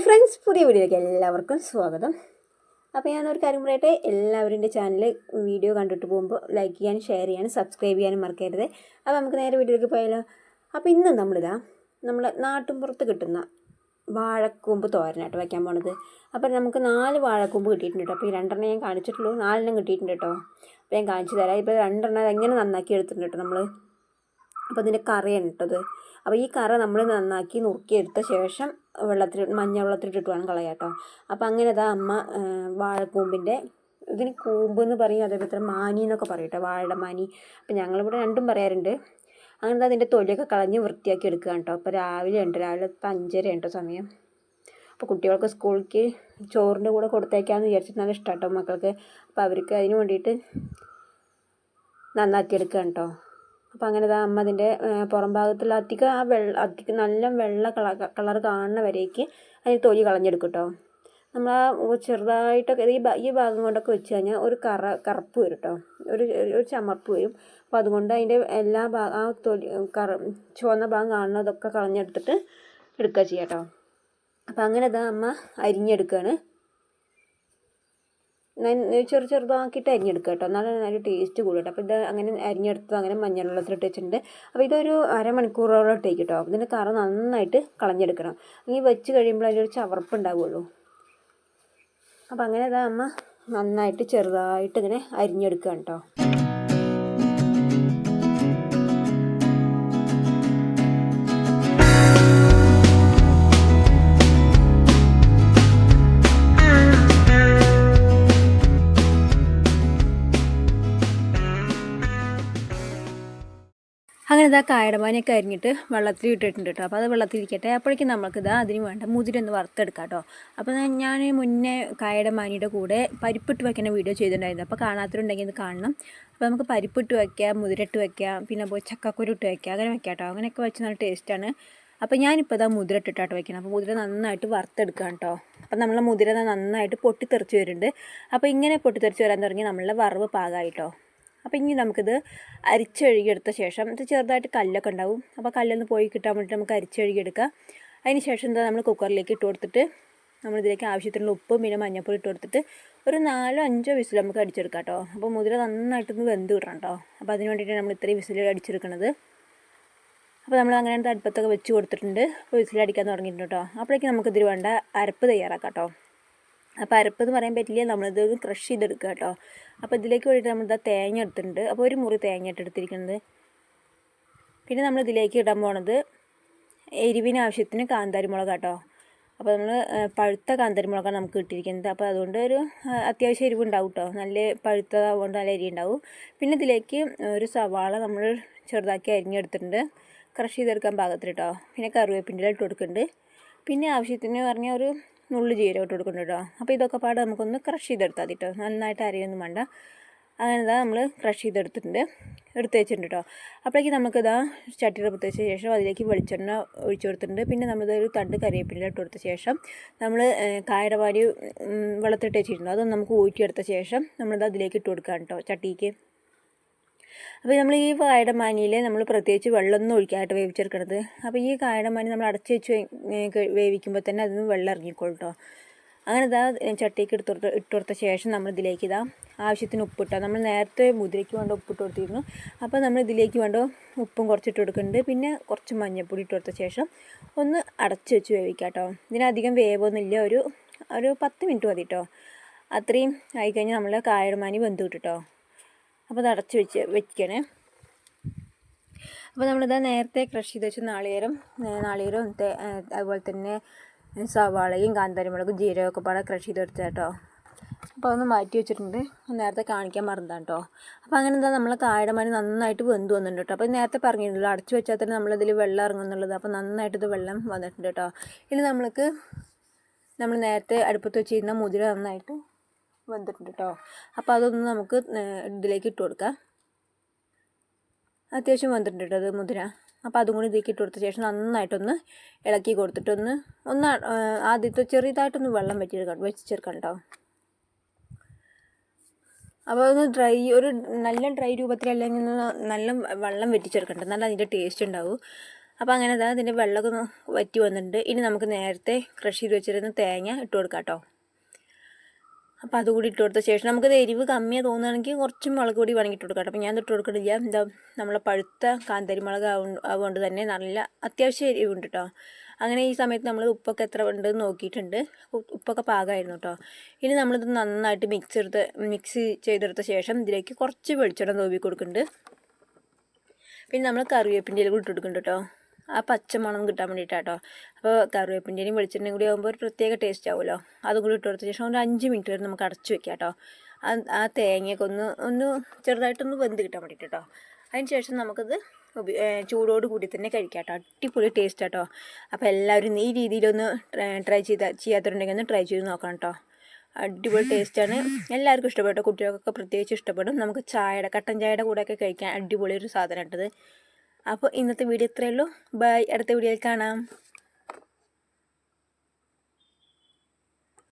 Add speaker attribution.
Speaker 1: Friends പുതിയ വീഡിയോയിലേക്ക് എല്ലാവർക്കും സ്വാഗതം. അപ്പോൾ ഞാനൊരു കാര്യം പറയട്ടെ എല്ലാവരും എന്റെ ചാനൽ വീഡിയോ കണ്ടിട്ട് പോകുമ്പോൾ ലൈക്ക് ചെയ്യാനും ഷെയർ ചെയ്യാനും സബ്സ്ക്രൈബ് ചെയ്യാനും മറക്കരുത്. അപ്പോൾ നമുക്ക് നേരെ വീഡിയോയിലേക്ക് പോയാലോ. അപ്പോൾ ഇന്ന് നമ്മളിതാ നമ്മൾ നാട്ടിൻപുറത്ത് കിട്ടുന്ന വാഴക്കൂമ്പ് തോരനായിട്ട് വയ്ക്കാൻ പോണത്. അപ്പോൾ നമുക്ക് നാല് വാഴക്കൂമ്പ് കിട്ടിയിട്ടുണ്ട് കേട്ടോ. അപ്പോൾ ഈ രണ്ടെണ്ണം ഞാൻ കാണിച്ചിട്ടുള്ളൂ. നാലെണ്ണം കിട്ടിയിട്ടുണ്ട് കേട്ടോ. അപ്പോൾ ഞാൻ കാണിച്ചു തരാം. ഇപ്പോൾ രണ്ടെണ്ണം എങ്ങനെ നന്നാക്കി എടുത്തിട്ടുണ്ട് കേട്ടോ നമ്മൾ അപ്പോൾ അതിന്റെ കറയാണ് ഇട്ടത്. അപ്പോൾ ഈ കറ നമ്മൾ നന്നാക്കി നുറുക്കിയെടുത്ത ശേഷം വെള്ളത്തിൽ മഞ്ഞ വെള്ളത്തിലിട്ടിട്ട് വേണം കളയാം കേട്ടോ അപ്പോൾ അങ്ങനെ ഇതാ അമ്മ വാഴക്കൂമ്പിന്റെ ഇതിന് കൂമ്പ് എന്ന് പറയും അതേപോലെ തന്നെ മാനി എന്നൊക്കെ പറയും കേട്ടോ വാഴയുടെ മാനി. അപ്പോൾ ഞങ്ങളിവിടെ രണ്ടും പറയാറുണ്ട്. അങ്ങനെ അതിന്റെ തൊലിയൊക്കെ കളഞ്ഞ് വൃത്തിയാക്കി എടുക്കുക കേട്ടോ അപ്പോൾ രാവിലെ ഉണ്ട് രാവിലെ ഇപ്പം അഞ്ചര ഉണ്ടോ സമയം. അപ്പോൾ കുട്ടികൾക്ക് സ്കൂളിലേക്ക് ചോറിന്റെ കൂടെ കൊടുത്തേക്കാമെന്ന് വിചാരിച്ചിട്ട് നല്ല ഇഷ്ടം കേട്ടോ മക്കൾക്ക്. അപ്പോൾ അവർക്ക് അതിന് വേണ്ടിയിട്ട് നന്നാക്കി എടുക്കുക കേട്ടോ അപ്പോൾ അങ്ങനെ ഇതാ അമ്മ അതിന്റെ പുറം ഭാഗത്തുള്ള അധികം ആ വെള്ള അധികം നല്ല വെള്ള കളർ കളർ കാണുന്ന വരേക്ക് അതിന് തൊലി കളഞ്ഞെടുക്കും കേട്ടോ നമ്മൾ ആ ചെറുതായിട്ടൊക്കെ ഈ ഈ ഭാഗം കൊണ്ടൊക്കെ വെച്ച് കഴിഞ്ഞാൽ ഒരു കറ കറുപ്പ് വരും കേട്ടോ ഒരു ഒരു ചമർപ്പ് വരും. അപ്പോൾ അതുകൊണ്ട് അതിന്റെ എല്ലാ ഭാഗം ആ തൊലി കറ ചുവന്ന ഭാഗം കാണുന്നതൊക്കെ കളഞ്ഞെടുത്തിട്ട് എടുക്കുക ചെയ്യാം കേട്ടോ അപ്പോൾ അങ്ങനെ ഇതാ അമ്മ അരിഞ്ഞെടുക്കുകയാണ് ചെറു ചെറുതാക്കിയിട്ട് അരിഞ്ഞെടുക്കുക കേട്ടോ. എന്നാലും നല്ല ടേസ്റ്റ് കൂടും അപ്പോൾ ഇത് അങ്ങനെ അരിഞ്ഞെടുത്ത് അങ്ങനെ മഞ്ഞൾ വെള്ളത്തിലിട്ട് വെച്ചിട്ടുണ്ട്. അപ്പോൾ ഇതൊരു അരമണിക്കൂറോളം ഇട്ടേക്ക് കേട്ടോ. അപ്പോൾ ഇതിന്റെ കറ നന്നായിട്ട് കളഞ്ഞെടുക്കണം. ഈ വെച്ച് കഴിയുമ്പോൾ അതിലൊരു ചവർപ്പ് ഉണ്ടാവുള്ളൂ അപ്പോൾ അങ്ങനെ ഇതാ അമ്മ നന്നായിട്ട് ചെറുതായിട്ട് ഇങ്ങനെ അരിഞ്ഞെടുക്കുക കേട്ടോ. അങ്ങനെ ഇതാ കായടമാനൊക്കെ അരിഞ്ഞിട്ട് വെള്ളത്തിൽ ഇട്ടിട്ടുണ്ട് കേട്ടോ. അപ്പോൾ അത് വെള്ളത്തിൽ ഇരിക്കട്ടെ അപ്പോഴേക്കും നമുക്ക് ഇതാ അതിന് വേണ്ട മുതിര ഒന്ന് വറുത്തെടുക്കാം കേട്ടോ. അപ്പോൾ ഞാൻ- മുന്നേ കായടമാനിയുടെ കൂടെ പരിപ്പിട്ട് വയ്ക്കുന്ന വീഡിയോ ചെയ്തിട്ടുണ്ടായിരുന്നു. അപ്പോൾ കാണാത്തവരുണ്ടെങ്കിൽ ഇത് കാണണം. അപ്പോൾ നമുക്ക് പരിപ്പിട്ട് വയ്ക്കാം മുതിരട്ട് വയ്ക്കാം പിന്നെ പോയി ചക്കക്കുരു ഇട്ട് വയ്ക്കാം അങ്ങനെ വയ്ക്കാം കേട്ടോ. അങ്ങനെയൊക്കെ വെച്ച് നല്ല ടേസ്റ്റാണ്. അപ്പോൾ ഞാനിപ്പോൾ ഇതാ മുതിര ഇട്ടിട്ടാട്ടോ വയ്ക്കണം അപ്പോൾ മുതിര നന്നായിട്ട് വറുത്തെടുക്കാം കേട്ടോ. അപ്പോൾ നമ്മളെ മുതിര നന്നായിട്ട് പൊട്ടിത്തെറിച്ച് വരുന്നുണ്ട്. അപ്പോൾ ഇങ്ങനെ പൊട്ടിത്തെറിച്ച് വരാൻ തുടങ്ങി നമ്മളുടെ വറവ് പാകമായിട്ടോ അപ്പോൾ ഇനി നമുക്കിത് അരിച്ചഴുകിയെടുത്ത ശേഷം ഇത് ചെറുതായിട്ട് കല്ലൊക്കെ ഉണ്ടാവും. അപ്പോൾ കല്ലൊന്ന് പോയി കിട്ടാൻ വേണ്ടിയിട്ട് നമുക്ക് അരിച്ചഴുകിയെടുക്കാം. അതിന് ശേഷം എന്താ നമ്മൾ കുക്കറിലേക്ക് ഇട്ട് കൊടുത്തിട്ട് നമ്മളിതിലേക്ക് ആവശ്യത്തിനുള്ള ഉപ്പും പിന്നെ മഞ്ഞപ്പൊടി ഇട്ട് കൊടുത്തിട്ട് ഒരു നാലോ അഞ്ചോ വിസിൽ നമുക്ക് അടിച്ചെടുക്കാം കേട്ടോ. അപ്പോൾ മുതിര നന്നായിട്ടൊന്ന് വെന്ത് കിട്ടണം കേട്ടോ. അപ്പോൾ അതിന് വേണ്ടിയിട്ടാണ് നമ്മൾ ഇത്രയും വിസിൽ അടിച്ചെടുക്കുന്നത് അപ്പോൾ നമ്മൾ അങ്ങനെ അടുപ്പത്തൊക്കെ വെച്ച് കൊടുത്തിട്ടുണ്ട്. അപ്പോൾ വിസിലടിക്കാൻ തുടങ്ങിയിട്ടുണ്ട് കേട്ടോ. അപ്പോഴേക്കും നമുക്കിതിൽ വേണ്ട അരപ്പ് തയ്യാറാക്കാം കേട്ടോ. അപ്പോൾ അരപ്പെന്ന് പറയാൻ പറ്റില്ല. നമ്മളിത് ക്രഷ് ചെയ്തെടുക്കുക കേട്ടോ. അപ്പോൾ ഇതിലേക്ക് വേണ്ടിയിട്ട് നമ്മളിതാ തേങ്ങ എടുത്തിട്ടുണ്ട്. അപ്പോൾ ഒരു മുറി തേങ്ങ ഇട്ട് എടുത്തിരിക്കുന്നത്. പിന്നെ നമ്മൾ ഇതിലേക്ക് ഇടാൻ പോണത് എരിവിന് ആവശ്യത്തിന് കാന്താരി മുളക് കേട്ടോ. അപ്പോൾ നമ്മൾ പഴുത്ത കാന്താരി മുളകാണ് നമുക്ക് കിട്ടിയിരിക്കുന്നത് അപ്പോൾ അതുകൊണ്ട് ഒരു അത്യാവശ്യം എരിവ് ഉണ്ടാവും കേട്ടോ. നല്ല പഴുത്തതാവുകൊണ്ട് നല്ല എരി ഉണ്ടാവും. പിന്നെ ഇതിലേക്ക് ഒരു സവാള നമ്മൾ ചെറുതാക്കി അരിഞ്ഞെടുത്തിട്ടുണ്ട്. ക്രഷ് ചെയ്തെടുക്കാൻ പാകത്തിൽ കേട്ടോ. പിന്നെ കറിവേപ്പിന്റെ ഇട്ട് കൊടുക്കുന്നുണ്ട്. പിന്നെ ആവശ്യത്തിന് പറഞ്ഞാൽ ഒരു നുള്ളു ജീരകം ഇട്ട് കൊടുക്കണം കേട്ടോ അപ്പോൾ ഇതൊക്കെ പാടെ നമുക്കൊന്ന് ക്രഷ് ചെയ്തെടുത്താൽ മതി കേട്ടോ നന്നായിട്ട് അരിയൊന്നും വേണ്ട. അങ്ങനെ ഇതാ നമ്മൾ ക്രഷ് ചെയ്തെടുത്തിട്ടുണ്ട്. എടുത്ത് വെച്ചിട്ടുണ്ട് കേട്ടോ അപ്പോഴേക്കും നമുക്കിതാ ചട്ടിയുടെ പുറത്ത് വെച്ച ശേഷം അതിലേക്ക് വെളിച്ചെണ്ണ ഒഴിച്ചു കൊടുത്തിട്ടുണ്ട്. പിന്നെ നമ്മളിതൊരു തണ്ട് കറിവേപ്പില ഇട്ട് കൊടുത്ത ശേഷം നമ്മൾ കായടവാരി വെള്ളത്തിട്ട് വെച്ചിട്ടുണ്ട് അതൊന്ന് നമുക്ക് ഊറ്റിയെടുത്ത ശേഷം നമ്മളിത് അതിലേക്ക് ഇട്ട് കൊടുക്കാം കേട്ടോ ചട്ടിക്ക്. അപ്പോൾ നമ്മൾ ഈ കായടമാനിയിൽ നമ്മൾ പ്രത്യേകിച്ച് വെള്ളമൊന്നും ഒഴിക്കാനായിട്ട് വേവിച്ചെടുക്കണത്. അപ്പോൾ ഈ കായടമാനി നമ്മൾ അടച്ച് വെച്ച് വേവിക്കുമ്പോൾ തന്നെ അതിന് വെള്ളം ഇറങ്ങിക്കോളും കേട്ടോ അങ്ങനെ ഇതാ ചട്ടിക്ക് എടുത്തോട്ട് ഇട്ടുകൊടുത്ത ഇട്ട് കൊടുത്ത ശേഷം നമ്മൾ ഇതിലേക്ക് ഇതാ ആവശ്യത്തിന് ഉപ്പിട്ടോ നമ്മൾ നേരത്തെ മുതിരയ്ക്ക് വേണ്ട ഉപ്പിട്ട് കൊടുത്തിരുന്നു. അപ്പോൾ നമ്മൾ ഇതിലേക്ക് വേണ്ട ഉപ്പും കുറച്ചിട്ട് കൊടുക്കുന്നുണ്ട്. പിന്നെ കുറച്ച് മഞ്ഞൾപ്പൊടി ഇട്ട് കൊടുത്ത ശേഷം ഒന്ന് അടച്ച് വെച്ച് വേവിക്കാം കേട്ടോ ഇതിനധികം വേവൊന്നുമില്ല. ഒരു ഒരു പത്ത് മിനിറ്റ് മതി കേട്ടോ അത്രയും ആയിക്കഴിഞ്ഞാൽ നമ്മൾ കായടമാനി വെന്ത് കേട്ടോ അപ്പോൾ അത് അടച്ച് വെച്ച് വെക്കണേ. അപ്പോൾ നമ്മളിത് നേരത്തെ ക്രഷ് ചെയ്ത് വെച്ച നാളികേരം നാളികേരം അതുപോലെ തന്നെ സവാളയും കാന്താരിമുളകും ജീരകമൊക്കെ പാടെ ക്രഷ് ചെയ്ത് കേട്ടോ അപ്പോൾ ഒന്ന് മാറ്റി വെച്ചിട്ടുണ്ട്. നേരത്തെ കാണിക്കാൻ മറന്നതാണ് കേട്ടോ അപ്പോൾ അങ്ങനെ എന്താ നമ്മളെ മണി നന്നായിട്ട് വെന്ത് വന്നിട്ടുണ്ട് കേട്ടോ അപ്പോൾ നേരത്തെ പറഞ്ഞിട്ടുണ്ടല്ലോ അടച്ചു വെച്ചാൽ തന്നെ നമ്മളിതിൽ വെള്ളം ഇറങ്ങുന്നുള്ളത് അപ്പോൾ നന്നായിട്ട് ഇത് വെള്ളം വന്നിട്ടുണ്ട് കേട്ടോ ഇനി നമ്മൾക്ക് നമ്മൾ നേരത്തെ അടുപ്പത്ത് വെച്ചിരുന്ന മുതിര നന്നായിട്ട് വെന്തിട്ടുണ്ട് കേട്ടോ അപ്പോൾ അതൊന്ന് നമുക്ക് ഇതിലേക്ക് ഇട്ട് കൊടുക്കാം. അത്യാവശ്യം വന്നിട്ടുണ്ട് കേട്ടോ അത് മുതിര. അപ്പോൾ അതും കൂടി ഇതിലേക്ക് ഇട്ട് കൊടുത്ത ശേഷം നന്നായിട്ടൊന്ന് ഇളക്കി കൊടുത്തിട്ടൊന്ന് ഒന്ന് ആദ്യത്തെ ചെറിയതായിട്ടൊന്ന് വെള്ളം വെച്ചെടുക്കാം വെച്ചെടുക്കാം കേട്ടോ അപ്പോൾ ഒന്ന് ഡ്രൈ ഒരു നല്ല ഡ്രൈ രൂപത്തിൽ അല്ലെങ്കിൽ നല്ല വെള്ളം വെറ്റിച്ചെടുക്കണ്ട നല്ല അതിന്റെ ടേസ്റ്റ് ഉണ്ടാവും. അപ്പോൾ അങ്ങനെ അതാ അതിന്റെ വെള്ളമൊക്കെ വറ്റി വന്നിട്ടുണ്ട്. ഇനി നമുക്ക് നേരത്തെ ക്രഷ് ചെയ്ത് വെച്ചിരുന്ന തേങ്ങ ഇട്ട് കൊടുക്കാം കേട്ടോ അപ്പോൾ അതുകൂടി ഇട്ട് കൊടുത്ത ശേഷം നമുക്കത് എരിവ് കമ്മിയാണ് തോന്നുകയാണെങ്കിൽ കുറച്ച് മുളക് പൊടി വേണമെങ്കിൽ ഇട്ട് കൊടുക്കാം അപ്പോൾ ഞാൻ ഇട്ട് കൊടുക്കണില്ല. എന്താ നമ്മളെ പഴുത്ത കാന്താരി മുളക് ആവുകൊണ്ട് തന്നെ നല്ല അത്യാവശ്യം എരിവുണ്ട് കേട്ടോ. അങ്ങനെ ഈ സമയത്ത് നമ്മൾ ഉപ്പൊക്കെ എത്ര ഉണ്ടെന്ന് നോക്കിയിട്ടുണ്ട്. ഉപ്പൊക്കെ പാകമായിരുന്നു കേട്ടോ. ഇനി നമ്മളിത് നന്നായിട്ട് മിക്സ് എടുത്ത് മിക്സ് ചെയ്തെടുത്ത ശേഷം ഇതിലേക്ക് കുറച്ച് വെളിച്ചെണ്ണ തോവി കൊടുക്കുന്നുണ്ട്. പിന്നെ നമ്മൾ കറിവേപ്പിന്റെ ഇല കൂടി ഇട്ട് കൊടുക്കുന്നുണ്ട് കേട്ടോ. ആ പച്ച മണം കിട്ടാൻ വേണ്ടിയിട്ടാട്ടോ അപ്പോൾ കറിവേപ്പിന്റെയും വെളിച്ചെണ്ണയും കൂടി ആകുമ്പോൾ ഒരു പ്രത്യേക ടേസ്റ്റ് ആവുമല്ലോ. അതും കൂടി ഇട്ട് കൊടുത്ത ശേഷം ഒരു അഞ്ച് മിനിറ്റ് വരെ നമുക്ക് അടച്ചു വെക്കാം കേട്ടോ ആ- തേങ്ങയൊക്കെ ഒന്ന് ഒന്ന് ചെറുതായിട്ടൊന്ന് വെന്ത് കിട്ടാൻ വേണ്ടിയിട്ട് കേട്ടോ അതിന് ശേഷം നമുക്കത് ചൂടോട് കൂടി തന്നെ കഴിക്കാം കേട്ടോ അടിപൊളി ടേസ്റ്റ് കേട്ടോ അപ്പോൾ എല്ലാവരും ഈ രീതിയിലൊന്ന് ട്രൈ ചെയ്ത ചെയ്യാത്തവരുണ്ടെങ്കിൽ ഒന്ന് ട്രൈ ചെയ്ത് നോക്കണം കേട്ടോ അടിപൊളി ടേസ്റ്റാണ് എല്ലാവർക്കും ഇഷ്ടപ്പെട്ടു കുട്ടികൾക്കൊക്കെ പ്രത്യേകിച്ച് ഇഷ്ടപ്പെടും. നമുക്ക് ചായയുടെ കട്ടൻ ചായയുടെ കൂടെയൊക്കെ കഴിക്കാൻ അടിപൊളി ഒരു സാധനം ഇട്ടത് അപ്പോൾ ഇന്നത്തെ വീഡിയോ ഇത്രയേ ഉള്ളൂ. ബൈ അടുത്ത വീഡിയോയിൽ കാണാം.